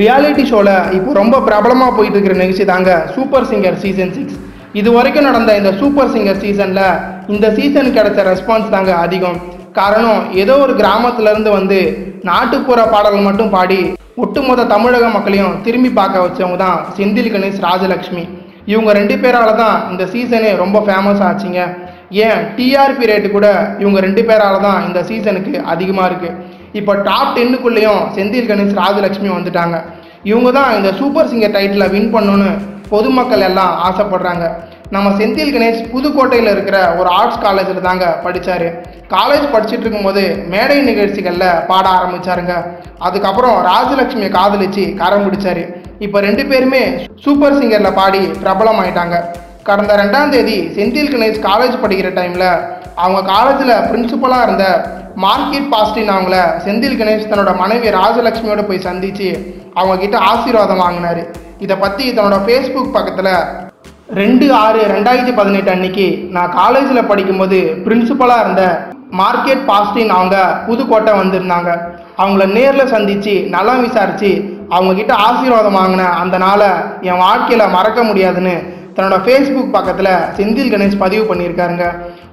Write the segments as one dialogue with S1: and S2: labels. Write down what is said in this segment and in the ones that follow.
S1: Reality ஷோவில் இப்போ ரொம்ப பிரபலமாக போயிட்டு இருக்கிற நிகழ்ச்சி தாங்க சூப்பர் சிங்கர் சீசன் சிக்ஸ் இது வரைக்கும் நடந்த இந்த சூப்பர் சிங்கர் சீசனில் இந்த சீசன் கிடைச்ச ரெஸ்பான்ஸ் தாங்க அதிகம். காரணம் ஏதோ ஒரு கிராமத்துலேருந்து வந்து நாட்டுப்புற பாடல்கள் மட்டும் பாடி ஒட்டுமொத்த தமிழக மக்களையும் திரும்பி பார்க்க வச்சவங்க தான் செந்தில் கணேஷ் ராஜலக்ஷ்மி. இவங்க ரெண்டு பேரால தான் இந்த சீசனே ரொம்ப ஃபேமஸ் ஆச்சுங்க. ஏன் டிஆர்பி ரேட்டு கூட இவங்க ரெண்டு பேரால தான் இந்த சீசனுக்கு அதிகமாக இருக்குது இப்போ டாப் டென்னுக்குள்ளேயும் செந்தில் கணேஷ் ராஜலக்ஷ்மி வந்துட்டாங்க. இவங்க தான் இந்த சூப்பர் சிங்கர் டைட்டிலை வின் பண்ணணும்னு பொதுமக்கள் எல்லாம் ஆசைப்படுறாங்க. நம்ம செந்தில் கணேஷ் புதுக்கோட்டையில் இருக்கிற ஒரு ஆர்ட்ஸ் காலேஜில் தாங்க படித்தார் காலேஜ் படிச்சுட்டு இருக்கும்போது மேடை நிகழ்ச்சிகளில் பாட ஆரம்பிச்சாருங்க. அதுக்கப்புறம் ராஜலட்சுமியை காதலிச்சு கரம் பிடிச்சாரு. இப்போ ரெண்டு பேருமே சூப்பர் சிங்கரில் பாடி பிரபலமாயிட்டாங்க. கடந்த ரெண்டாம் தேதி செந்தில் கணேஷ் காலேஜ் படிக்கிற டைமில் அவங்க காலேஜில் பிரின்சிபலாக இருந்த மார்க்கெட் பாஸ்டின் அவங்கள செந்தில் கணேஷ் தன்னோட மனைவி ராஜலட்சுமியோட போய் சந்தித்து அவங்கக்கிட்ட ஆசீர்வாதம் வாங்கினாரு. இதை பற்றி தன்னோட ஃபேஸ்புக் பக்கத்தில் ரெண்டு ஆறு ரெண்டாயிரத்தி பதினெட்டு அன்னைக்கு நான் காலேஜில் படிக்கும்போது பிரின்சிபலாக இருந்த மார்க்கெட் பாஸ்டின் அவங்க புதுக்கோட்டை வந்திருந்தாங்க. அவங்கள நேரில் சந்தித்து நல்லா விசாரித்து அவங்கக்கிட்ட ஆசீர்வாதம் வாங்கின அந்த நாளை என் வாழ்க்கையில் மறக்க முடியாதுன்னு தன்னோட ஃபேஸ்புக் பக்கத்தில் செந்தில் கணேஷ் பதிவு பண்ணியிருக்காருங்க.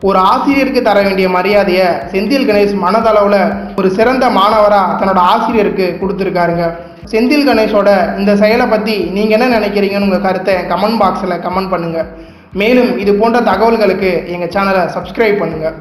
S1: ஒரு ஆசிரியருக்கு தர வேண்டிய மரியாதையை செந்தில் கணேஷ் மனதளவில் ஒரு சிறந்த மாணவராக தன்னோட ஆசிரியருக்கு கொடுத்துருக்காருங்க. செந்தில் கணேஷோட இந்த செயலை பற்றி நீங்கள் என்ன நினைக்கிறீங்கன்னு உங்கள் கருத்தை கமெண்ட் பாக்ஸில் கமெண்ட் பண்ணுங்கள் மேலும் இது போன்ற தகவல்களுக்கு எங்கள் சேனலை சப்ஸ்கிரைப் பண்ணுங்கள்